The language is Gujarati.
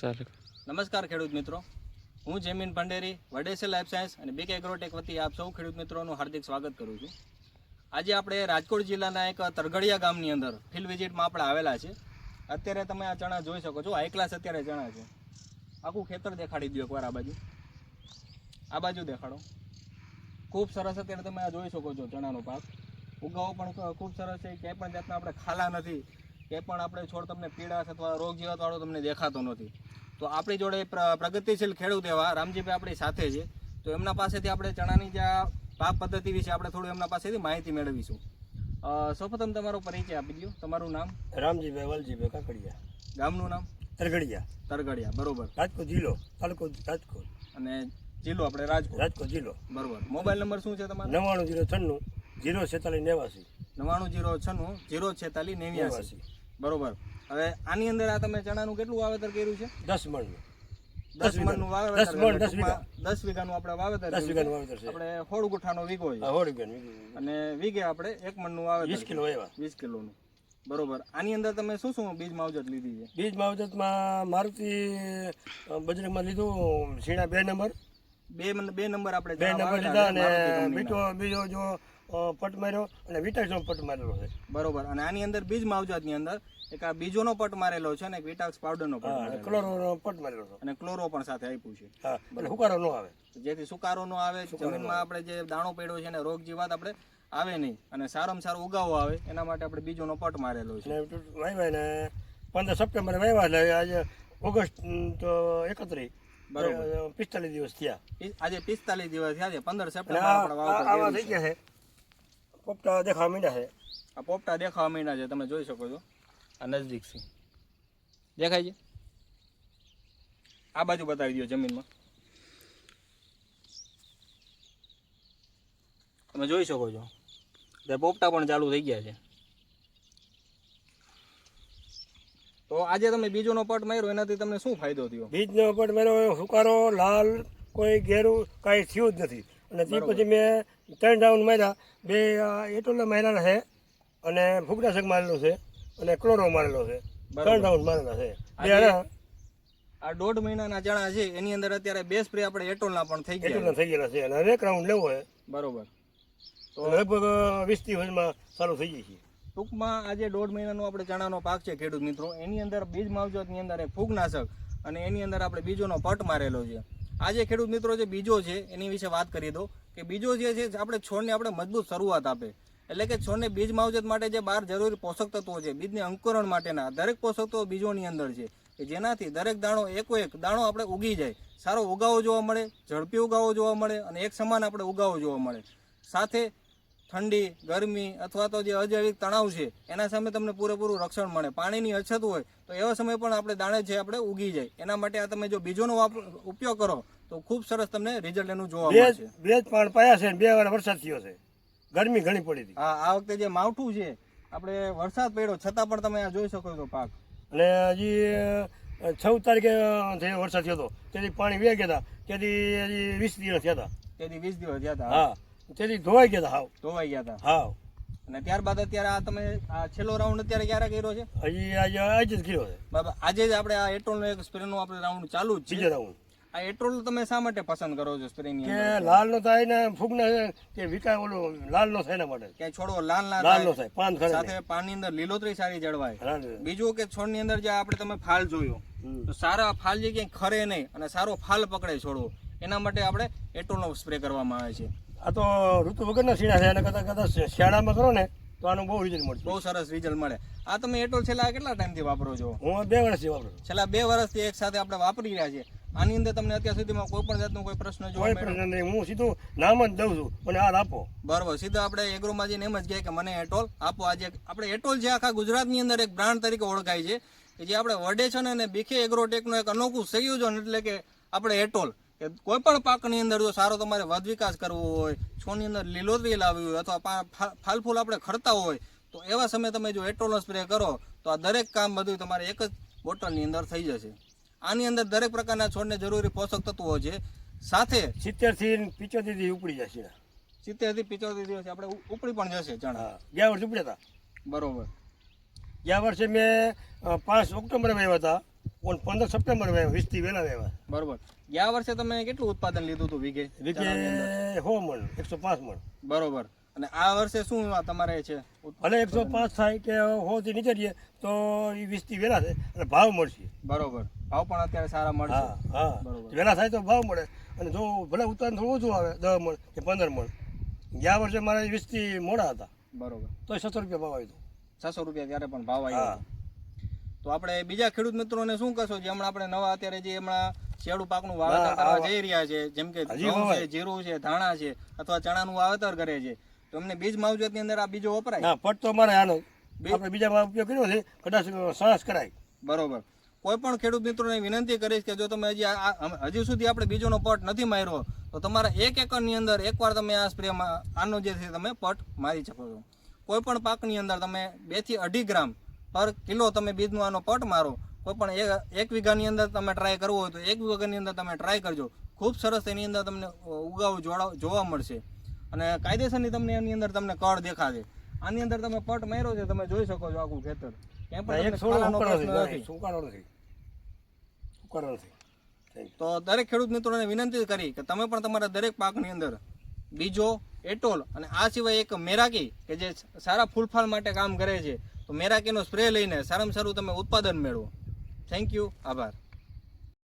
ચાલે. નમસ્કાર ખેડૂત મિત્રો. હું જમીન ભંડેરી વડેસર લાઈફ સાયન્સ અને બીક એગ્રોટેક વતી આપ સૌ ખેડૂત મિત્રોનું હાર્દિક સ્વાગત કરું છું. આજે આપણે રાજકોટ જિલ્લાના એક તરગડિયા ગામની અંદર ફિલ્ડ વિઝિટમાં આપણે આવેલા છે અત્યારે તમે આ ચણા જોઈ શકો છો. હાઈ ક્લાસ અત્યારે ચણા છે. આખું ખેતર દેખાડી દો એકવાર આ બાજુ. આ બાજુ દેખાડો. ખૂબ સરસ અત્યારે તમે આ જોઈ શકો છો ચણાનો પાક. ઉગાવો પણ ખૂબ સરસ છે. ક્યાંય પણ જાતના આપણે ખાલા નથી. ક્યાંય પણ આપણે છોડ તમને પીડા અથવા રોગ જીવાતવાળો તમને દેખાતો નથી. તો આપણી જોડે પ્રગતિશીલ ખેડૂત એવા રામજીભાઈ આપણી સાથે છે. તો એમના પાસેથી આપણે ચણાની જે પાક પદ્ધતિ વિશે આપણે થોડું એમના પાસેથી માહિતી મેળવીશું. સૌપ્રથમ તમારો પરિચય આપી દો તમારું નામ? રામજીભાઈ વાલજીભાઈ કાકડિયા. ગામનું નામ? તરગડિયા. તરગડિયા બરોબર. રાજકોટ જિલ્લો તાલુકો રાજકોટ. અને જિલ્લો આપણે રાજકોટ. રાજકોટ જિલ્લો. બરોબર. મોબાઈલ નંબર શું છે તમારો? નવ્વાણું જીરો છન્નું જીરો છેતાલીસ નેવાસી નવ્વાણું જીરો છન્નું જીરો છેતાલીસ નેવ્યાસી. બરોબર. હવે આની અંદર આ તમે ચણાનું કેટલું વાવેતર કર્યું છે? દસ મણનું. દસ મણનું વાવેતર દસ મણ, એટલે દસ વીઘા. ટૂંકમાં દસ વીઘાનું આપણે વાવેતર દસ વીઘાનું વાવેતર છે. આપણે હોળ ગુઠાનો વીઘો છે. આ હોળી બેન વીઘું. અને વીઘે આપણે એક મણનું વાવેતર વીસ કિલો એવા. વીસ કિલોનું. બરોબર. આની અંદર તમે શું શું બીજ માવજત લીધી છે? બીજ માવજતમાં મારુતિ બજરંગમાં લીધું સીણા બે નંબર. બે બે નંબર આપણે બે નંબર લીધા અને બીજો બીજો જો પટ માર્યો અને વિટાક્સનો પટ મારેલો છે. બરોબર. અને આની અંદર બીજ માવજતની અંદર એક આ બીજોનો પટ મારેલો છે અને વિટાક્સ પાવડરનો પટ મારેલો છે. પટ મારેલો છે. અને ક્લોરો પણ સાથે આપ્યું છે. હા એટલે હુકારો ન આવે. જેથી સુકારો ન આવે જમીનમાં આપણે જે દાણો પડ્યો છે અને રોગ જીવાત આપણે આવે નહીં. અને સારામાં સારો ઉગાવો આવે એના માટે આપણે બીજોનો પટ મારેલો છે. અને ને પંદર સપ્ટેમ્બર વાવ્યા એટલે આજે ઓગસ્ટ તો એકત્રીસ બરોબર. પિસ્તાલીસ દિવસ થયા. આજે પિસ્તાલીસ દિવસ થયા છે પંદર સપ્ટેમ્બર આપણે થઈ ગયા છે. પોપટા દેખાવા માંડ્યા છે. આ પોપટા દેખાવા માંડ્યા છે તમે જોઈ શકો છો. આ નજદીક છે. દેખાય છે? આ બાજુ બતાવી દો જમીનમાં. તમે જોઈ શકો છો. તે પોપટા પણ ચાલુ થઈ ગયા છે. તો આજે તમે બીજોનો પટ માર્યો એનાથી તમને શું ફાયદો થયો? બીજનો પટ માર્યો સુકારો લાલ કોઈ ઘેરું કાંઈ થયું જ નથી. અને તે પછી મેં ત્રણ રાઉન્ડ માર્યા. બે એટોલા માર્યા છે અને ફૂગનાશક મારેલો છે અને ક્લોરો મારેલો છે. ત્રણ રાઉન્ડ મારેલા છે. બે આ દોઢ મહિનાના ચણા છે એની અંદર અત્યારે બે સ્પ્રે આપણે એટોલના પણ થઈ ગયા એટોલના થઈ ગયેલા છે અને હરેક રાઉન્ડ લેવો છે. બરોબર. તો લગભગ વીસ દિવસમાં ચાલુ થઈ જાય છે. ટૂંકમાં આજે દોઢ મહિનાનો આપણે ચણાનો પાક છે ખેડૂત મિત્રો. એની અંદર બીજ માવજતની અંદર ફૂગનાશક અને એની અંદર આપણે બીજોનો પટ મારેલો છે. આજે ખેડૂત મિત્રો જે બીજો છે, એની વિશે વાત કરી દો કે બીજો જે છે, આપણે છોડને આપણે મજબૂત શરૂઆત આપે. એટલે કે છોડને બીજ માવજત માટે જે બહાર જરૂરી પોષક તત્વો છે, બીજને અંકુરણ માટેના દરેક પોષક તત્વો બીજોની અંદર છે. કે જેનાથી દરેક દાણો એકો એક દાણો આપણે ઉગી જાય. સારો ઉગાવો જોવા મળે, ઝડપી ઉગાવો જોવા મળે અને એક સમાન આપણે ઉગાવો જોવા મળે. સાથે ઠંડી ગરમી અથવા તો જે અજૈવિક તણાવ છે એના સામે તમને પૂરેપૂરું રક્ષણ મળે. પાણીની અછત હોય તો એવા સમયે પણ આપણે દાણે છે આપણે ઉગી જાય. એના માટે આ તમે જો બીજોનો ઉપયોગ કરો તો ખૂબ સરસ તમને રિઝલ્ટ એનું જોવા મળે છે બે પણ પાયા છે બે વાર વરસાદ થયો છે. ગરમી ઘણી પડી હતી. હા આ વખતે જે માવઠું છે આપણે વરસાદ પડ્યો છતાં પણ તમે આ જોઈ શકો છો પાક. અને હજી છ તારીખે જે વરસાદ થયો હતો તેથી પાણી વે ગયા હતા. તેથી હજી વીસ દિવસ થયા હતા. તેથી વીસ દિવસ થયા હતા. હા. તેથી ધોવાઈ ગયા હતા હાવ. ધોવાઈ ગયા હતા હાવ. અને ત્યારબાદ અત્યારે આ તમે આ છેલ્લો રાઉન્ડ અત્યારે ક્યારે કર્યો છે? હજી આજે આજે જ કર્યો છે. બાબા આજે જ આપણે આ એટ્રોલનો એક સ્પ્રેનો આપણે રાઉન્ડ ચાલુ જ છે. બીજો રાઉન્ડ આ એટ્રોલ તમે શા માટે પસંદ કરો છો સ્પ્રેની કે લાલ નો થાય ને ફૂગ ને કે વિકાય ઓલો લાલ નો થાય ને માટે. કે છોડો લાલ ના લાલ નો થાય પાન સાથે પાણી અંદર લીલોતરી સારી જળવાય. બીજું કે છોડની અંદર જે આપણે તમે ફાલ જોયો તો સારા ફાલ જે ક્યાંય ખરે નહીં અને સારો ફાલ પકડે છોડો. એના માટે આપણે એટ્રોલનો સ્પ્રે કરવામાં આવે છે. આ તો ઋતુ વગરના સીણા છે અને કદાચ કદાચ શિયાળામાં કરો ને તો આનું બહુ રિઝલ્ટ મળશે. બહુ સરસ રિઝલ્ટ મળે. આ તમે એટોલ છેલ્લા કેટલા ટાઈમથી વાપરો છો? હું બે વર્ષથી વાપરું છું. છેલ્લા બે વર્ષથી એક સાથે આપણે વાપરી રહ્યા છીએ. આની અંદર તમને અત્યાર સુધીમાં કોઈ પણ જાતનો કોઈ પ્રશ્ન જોવા કોઈ પ્રશ્ન નહીં. હું સીધું નામ જ દઉં છું મને હાલ આપો. બરાબર. સીધા આપણે એગ્રોમાં જઈને એમ જ કહે કે મને એટોલ આપો. આજે આપણે એટોલ છે આખા ગુજરાતની અંદર એક બ્રાન્ડ તરીકે ઓળખાય છે કે જે આપણે વડે છે ને અને બીખે એગ્રોટેકનું એક અનોખું સંયોજન એટલે કે આપણે એટોલ. કે કોઈ પણ પાકની અંદર જો સારો તમારે વધ વિકાસ કરવો હોય છોડની અંદર લીલોતરી લાવવી હોય અથવા ફાલ ફૂલ આપણે ખરતા હોય તો એવા સમયે તમે જો એટ્રોલનો સ્પ્રે કરો તો આ દરેક કામ બધું તમારે એક જ બોટલની અંદર થઈ જશે. આની અંદર દરેક પ્રકારના છોડને જરૂરી પોષક તત્વો છે. સાથે સિત્તેરથી પિચોતેરથી ઉપડી જાય છે સિત્તેરથી પિચોતેર દિવસ આપણે ઉપડી પણ જશે ચણા. ગયા વર્ષે ઉપડ્યા હતા? બરોબર. ગયા વર્ષે મેં પાંચ ઓક્ટોબરે વાવ્યા હતા. ઓન પંદર સપ્ટેમ્બર વેવા વીસથી વહેલા વહેવા બરોબર. ગયા વર્ષે તમે કેટલું ઉત્પાદન લીધું હતું વીઘે? વીઘે સો મણ એકસો પાંચ મણ. બરોબર. અને આ વર્ષે શું તમારે છે? ભલે એકસો પાંચ થાય કે સોથી નીચે જઈએ તો એ વીસથી વહેલા છે અને ભાવ મળશે. બરોબર. ભાવ પણ અત્યારે સારા મળશે. હા હા. બરોબર. વહેલા થાય તો ભાવ મળે. અને જો ભલે ઉત્પાદન થોડું ઓછું આવે દસ મણ કે પંદર મણ. ગયા વર્ષે મારે વીસથી મોડા હતા. બરોબર. તો છસો રૂપિયા ભાવ આવ્યો છસો રૂપિયા ત્યારે પણ ભાવ આવ્યો હા. તો આપણે બીજા ખેડૂત મિત્રોને શું કહેશો? જે હમણાં આપણે નવા અત્યારે જે હમણાં શિયાળુ પાકનું વાવેતર કરવા જઈ રહ્યા છે જેમ કે ઘઉં છે જીરું છે ધાણા છે અથવા ચણાનું વાવેતર કરે છે તો અમને બીજ માવજતની અંદર આ બીજો વપરાય? ના પટ તો અમારે આનો આપણે બીજામાં ઉપયોગ કર્યો છે કદાચ સરસ કરાય. બરોબર. કોઈ પણ ખેડૂત મિત્રોને વિનંતી કરીશ કે જો તમે હજી હજી સુધી આપણે બીજોનો પટ નથી માર્યો તો તમારા એક એકરની અંદર એકવાર તમે આ સ્પ્રેમાં આનો જે છે તમે પટ મારી શકો છો. કોઈ પણ પાકની અંદર તમે બેથી અઢી ગ્રામ પર કિલો તમે બીજનું આનો પટ મારો. કોઈ પણ એક- વીઘાની અંદર તમે ટ્રાય કરવો હોય તો એક વીઘાની અંદર તમે ટ્રાય કરજો. ખૂબ સરસ એની અંદર તમને ઉગાવ જોવા મળશે. અને કાયદેસરની તમને એની અંદર તમને કળ દેખાશે. આની અંદર તમે પટ માર્યો છે તમે જોઈ શકો છો આખું ખેતર. કેમ પણ. તો દરેક ખેડૂત મિત્રોને વિનંતી કરી કે તમે પણ તમારા દરેક પાકની અંદર બીજો એટોલ અને આ સિવાય એક મેરાકી કે જે સારા ફૂલફાલ માટે કામ કરે છે તો મેરાકીનો સ્પ્રે લઈને સારામાં સારું તમે ઉત્પાદન મેળવો. થેન્ક યુ આભાર.